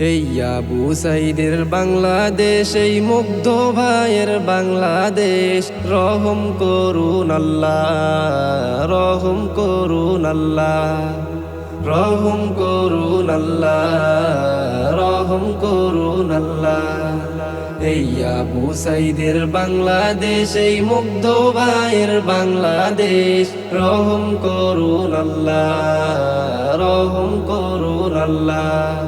এই আবু সাইদের বাংলাদেশ, এই মুগ্ধ ভাইয়ের বাংলাদেশ। রহম করুন আল্লাহ, রহম করুন আল্লাহ, রহম করুন আল্লাহ, রহম করুন আল্লাহ। এই আবু সাইদের বাংলাদেশ, এই মুগ্ধ ভাইয়ের বাংলাদেশ। রহম করুন আল্লাহ, রহম করুন আল্লাহ।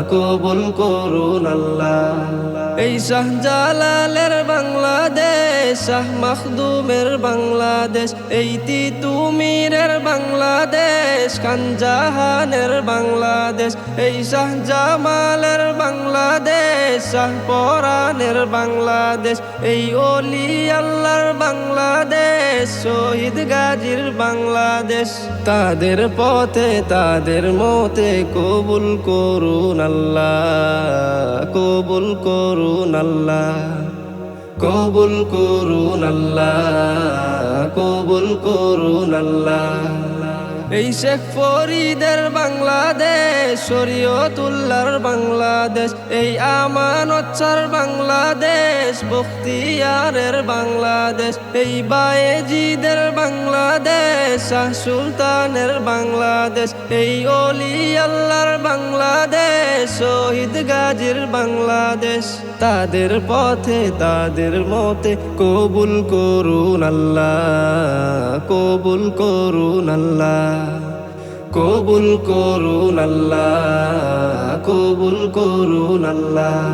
কবুল করুন আল্লাহ। এই শাহজালালের বাংলাদেশ, শাহ মখদুমের বাংলাদেশ, এই তিতুমিরের বাংলাদেশ কানজাহানের বাংলাদেশ, এই শাহজামাল শাহ পরানের বাংলাদেশ, এই অলি আল্লাহর বাংলাদেশ, শহীদ গাজীর বাংলাদেশ। তাদের পথে, তাদের মতে কবুল করুন আল্লাহ, কবুল করুন আল্লাহ, কবুল করুন আল্লাহ, কবুল করুন আল্লাহ। এই শেখ ফরিদের বাংলাদেশ শরীয়তুল্লার বাংলাদেশ, এই আমানচ্ছার বাংলাদেশ, বখতিয়ারের বাংলাদেশ, এই বায়েজিদের বাংলাদেশ, শাহ সুলতানের বাংলাদেশ, এই অলি আল্লাহর বাংলাদেশ, শহীদ গাজীর বাংলাদেশ। তাদের পথে, তাদের মতে কবুল করুন আল্লাহ, কবুল করুন আল্লাহ। কবুল করুন আল্লাহ, কবুল করুন আল্লাহ।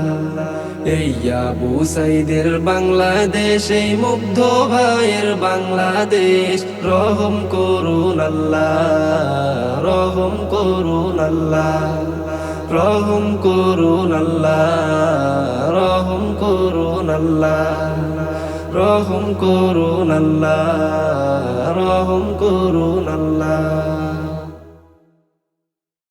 এই আবু সাইদের বাংলাদেশ, এই মুগ্ধ ভাইয়ের বাংলাদেশ, রহম করুন আল্লাহ, রহম করুন আল্লাহ, রহম করুন আল্লাহ, রহম করুন আল্লাহ, রহম করুন আল্লাহ, রহম করুন আল্লাহ।